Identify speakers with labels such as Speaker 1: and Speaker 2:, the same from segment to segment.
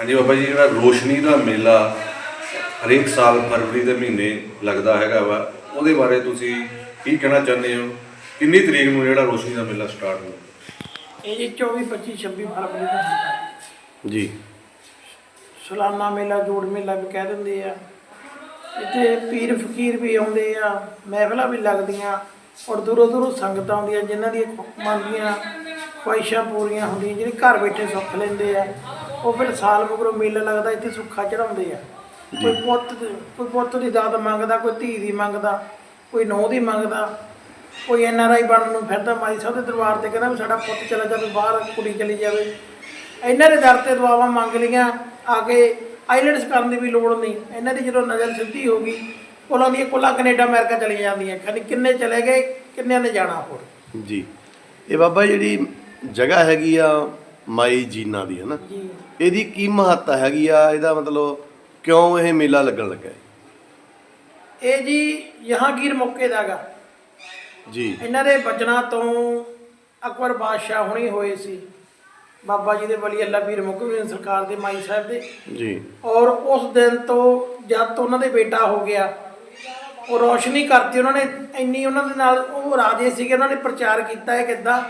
Speaker 1: ਹਾਂਜੀ ਬਾਬਾ ਜੀ ਜਿਹੜਾ ਰੋਸ਼ਨੀ ਦਾ ਮੇਲਾ ਹਰੇਕ ਸਾਲ ਫਰਵਰੀ ਦੇ ਮਹੀਨੇ ਲੱਗਦਾ ਹੈਗਾ ਵਾ ਉਹਦੇ ਬਾਰੇ ਤੁਸੀਂ ਕੀ ਕਹਿਣਾ ਚਾਹੁੰਦੇ ਹੋ? ਕਿੰਨੀ ਤਰੀਕ ਨੂੰ ਜਿਹੜਾ ਰੋਸ਼ਨੀ ਦਾ ਮੇਲਾ ਸਟਾਰਟ ਹੋਊ?
Speaker 2: ਇਹ ਜੀ 24 25 26 ਫਰਵਰੀ ਦਾ ਹੁੰਦਾ
Speaker 1: ਜੀ।
Speaker 2: ਸਾਲਾਨਾ ਮੇਲਾ ਜੋੜ ਮੇਲਾ ਵੀ ਕਹਿ ਦਿੰਦੇ ਆ। ਇੱਥੇ ਪੀਰ ਫਕੀਰ ਵੀ ਆਉਂਦੇ ਆ ਮਹਿਫਲਾਂ ਵੀ ਲੱਗਦੀਆਂ ਔਰ ਦੂਰੋਂ ਦੂਰੋਂ ਸੰਗਤਾਂ ਆਉਂਦੀਆਂ ਜਿਨ੍ਹਾਂ ਦੀਆਂ ਮਨ ਦੀਆਂ ਖੁਆਇਸ਼ਾਂ ਪੂਰੀਆਂ ਹੁੰਦੀਆਂ ਜਿਹੜੇ ਘਰ ਬੈਠੇ ਸੁੱਖ ਲੈਂਦੇ ਆ। ਉਹ ਫਿਰ ਸਾਲ ਮਗਰੋਂ ਮੇਲਾ ਲੱਗਦਾ ਇੱਥੇ ਸੁੱਖਾ ਚੜਾਉਂਦੇ ਆ। ਕੋਈ ਪੁੱਤ ਦੀ- ਕੋਈ ਪੁੱਤ ਦੀ ਦਾਤ ਮੰਗਦਾ ਕੋਈ ਧੀ ਦੀ ਮੰਗਦਾ ਕੋਈ ਨੂੰਹ ਦੀ ਮੰਗਦਾ ਕੋਈ ਐਨ ਆਰ ਆਈ ਬਣਨ ਨੂੰ ਫਿਰਦਾ ਮਾਈ ਸਾਹਿਬ ਦੇ ਦਰਬਾਰ ਤੇ ਕਹਿੰਦਾ ਵੀ ਸਾਡਾ ਪੁੱਤ ਚਲਾ ਜਾਵੇ ਬਾਹਰ ਕੁੜੀ ਚਲੀ ਜਾਵੇ। ਇਹਨਾਂ ਦੇ ਦਰ ਤੇ ਦੁਆਵਾਂ ਮੰਗ ਲੀਆਂ ਆ ਕੇ ਆਈਲੈਂਡਸ ਕਰਨ ਦੀ ਵੀ ਲੋੜ ਨਹੀਂ। ਇਹਨਾਂ ਦੀ ਜਦੋਂ ਨਜ਼ਰ ਸਿੱਧੀ ਹੋ ਗਈ ਕੋਲਾਂ ਦੀਆਂ ਕੋਲਾਂ ਕੈਨੇਡਾ ਅਮਰੀਕਾ ਚਲੀਆਂ ਜਾਂਦੀਆਂ। ਖਾਲੀ ਕਿੰਨੇ ਚਲੇ ਗਏ ਕਿੰਨਿਆਂ ਨੇ ਜਾਣਾ ਹੋਰ?
Speaker 3: ਜੀ। ਇਹ ਬਾਬਾ ਜਿਹੜੀ ਜਗ੍ਹਾ ਹੈਗੀ ਆ ਮਾਈ ਜੀਨਾ ਦੀ ਹੈ ਨਾ?
Speaker 2: ਜੀ।
Speaker 3: ਇਹਦੀ ਕੀ ਮਹੱਤਤਾ ਹੈਗੀ ਆ? ਇਹਦਾ ਮਤਲਬ ਕਿਉਂ ਇਹ ਮੇਲਾ ਲੱਗਣ ਲੱਗਾ ਹੈ?
Speaker 2: ਇਹ ਜੀ ਜਹਾਂਗੀਰ ਮੌਕੇ ਦਾਗਾ
Speaker 3: ਜੀ।
Speaker 2: ਇਹਨਾਂ ਦੇ ਬਚਨਾਂ ਤੋਂ ਅਕਬਰ ਬਾਦਸ਼ਾਹ ਹੁਣੀ ਹੋਏ ਸੀ। ਬਾਬਾ ਜੀ ਦੇ ਵਲੀ ਅੱਲਾ ਪੀਰ ਮੁਕਮਿਨ ਸਰਕਾਰ ਦੇ ਮਾਈ ਸਾਹਿਬ ਦੇ।
Speaker 3: ਜੀ।
Speaker 2: ਔਰ ਉਸ ਦਿਨ ਤੋਂ ਜਦ ਤੋਂ ਉਹਨਾਂ ਦੇ ਬੇਟਾ ਹੋ ਗਿਆ ਉਹ ਰੋਸ਼ਨੀ ਕਰਤੀ ਉਹਨਾਂ ਨੇ। ਇੰਨੀ ਉਹਨਾਂ ਦੇ ਨਾਲ ਉਹ ਰਾਜੇ ਸੀਗੇ ਉਹਨਾਂ ਨੇ ਪ੍ਰਚਾਰ ਕੀਤਾ ਹੈ ਕਿੱਦਾਂ?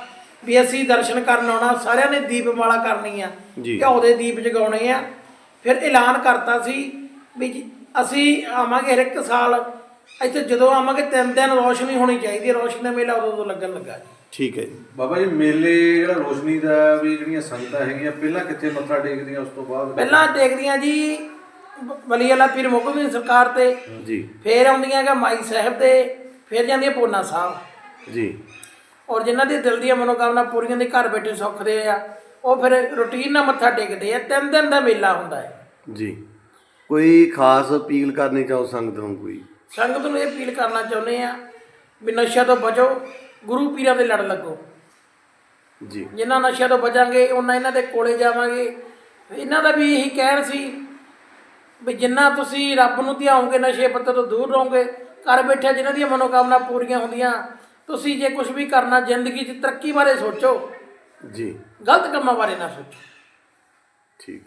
Speaker 2: ਵੀ ਅਸੀਂ ਦਰਸ਼ਨ ਕਰਨ ਆਉਣਾ ਸਾਰਿਆਂ ਨੇ ਦੀਪਮਾਲਾ ਕਰਨੀ ਆ
Speaker 3: ਜੀ।
Speaker 2: ਘਿਓ ਦੇ ਦੀਪ ਜਗਾਉਣੇ ਆ। ਫਿਰ ਐਲਾਨ ਕਰਤਾ ਸੀ ਵੀ ਜੀ ਅਸੀਂ ਆਵਾਂਗੇ ਹਰ ਇੱਕ ਸਾਲ ਇੱਥੇ ਜਦੋਂ ਆਵਾਂਗੇ ਤਿੰਨ ਦਿਨ ਰੋਸ਼ਨੀ ਹੋਣੀ ਚਾਹੀਦੀ ਹੈ ਰੋਸ਼ਨੀ ਦਾ ਮੇਲਾ ਉਦੋਂ ਤੋਂ ਲੱਗਣ ਲੱਗਾ ਜੀ।
Speaker 3: ਠੀਕ ਹੈ ਜੀ।
Speaker 1: ਬਾਬਾ ਜੀ ਮੇਲੇ ਜਿਹੜਾ ਰੋਸ਼ਨੀ ਦਾ ਵੀ ਜਿਹੜੀਆਂ ਸੰਗਤਾਂ ਹੈਗੀਆਂ ਪਹਿਲਾਂ ਕਿੱਥੇ ਮੱਥਾ ਟੇਕਦੀਆਂ ਉਸ ਤੋਂ ਬਾਅਦ?
Speaker 2: ਪਹਿਲਾਂ ਦੇਖਦੀਆਂ ਜੀ ਬ- ਵਲੀ ਪੀਰ ਮੁਕਮਿਨ ਸਰਕਾਰ ਤੇ
Speaker 3: ਜੀ।
Speaker 2: ਫੇਰ ਆਉਂਦੀਆਂ ਕਿ ਮਾਈ ਸਾਹਿਬ ਦੇ ਫੇਰ ਜਾਂਦੀਆਂ ਪੋਨਾ ਸਾਹਿਬ।
Speaker 3: ਜੀ।
Speaker 2: ਔਰ ਜਿਨ੍ਹਾਂ ਦੀ ਦਿਲ ਦੀਆਂ ਮਨੋਕਾਮਨਾ ਪੂਰੀਆਂ ਦੇ ਘਰ ਬੈਠੇ ਸੁੱਖਦੇ ਆ ਉਹ ਫਿਰ ਰੁਟੀਨ ਨਾਲ ਮੱਥਾ ਟੇਕਦੇ ਆ ਤਿੰਨ ਦਿਨ ਦਾ ਮੇਲਾ ਹੁੰਦਾ ਹੈ।
Speaker 3: ਜੀ। ਕੋਈ ਖਾਸ ਅਪੀਲ ਕਰਨੀ ਚਾਹੋ ਸੰਗਤ ਨੂੰ ਕੋਈ?
Speaker 2: ਸੰਗਤ ਨੂੰ ਇਹ ਅਪੀਲ ਕਰਨਾ ਚਾਹੁੰਦੇ ਆ ਵੀ ਨਸ਼ਿਆਂ ਤੋਂ ਬਚੋ ਗੁਰੂ ਪੀਰਾਂ ਦੇ ਲੜ ਲੱਗੋ।
Speaker 3: ਜੀ।
Speaker 2: ਜਿੰਨਾ ਨਸ਼ਿਆਂ ਤੋਂ ਬਚਾਂਗੇ ਉਹਨਾਂ ਇਹਨਾਂ ਦੇ ਕੋਲੇ ਜਾਵਾਂਗੇ। ਇਹਨਾਂ ਦਾ ਵੀ ਇਹੀ ਕਹਿਣ ਸੀ ਵੀ ਜਿੰਨਾ ਤੁਸੀਂ ਰੱਬ ਨੂੰ ਧਿਆਓਗੇ ਨਸ਼ੇ ਪੱਤੇ ਤੋਂ ਦੂਰ ਰਹੋਗੇ ਘਰ ਬੈਠੇ ਜਿਨ੍ਹਾਂ ਦੀਆਂ ਮਨੋਕਾਮਨਾ ਪੂਰੀਆਂ ਹੁੰਦੀਆਂ ਤੁਸੀਂ ਜੇ ਕੁਝ ਵੀ ਕਰਨਾ ਜ਼ਿੰਦਗੀ 'ਚ ਤਰੱਕੀ ਬਾਰੇ ਸੋਚੋ
Speaker 3: ਜੀ।
Speaker 2: ਗਲਤ ਕੰਮਾਂ ਬਾਰੇ ਨਾ ਸੋਚੋ।
Speaker 3: ਠੀਕ।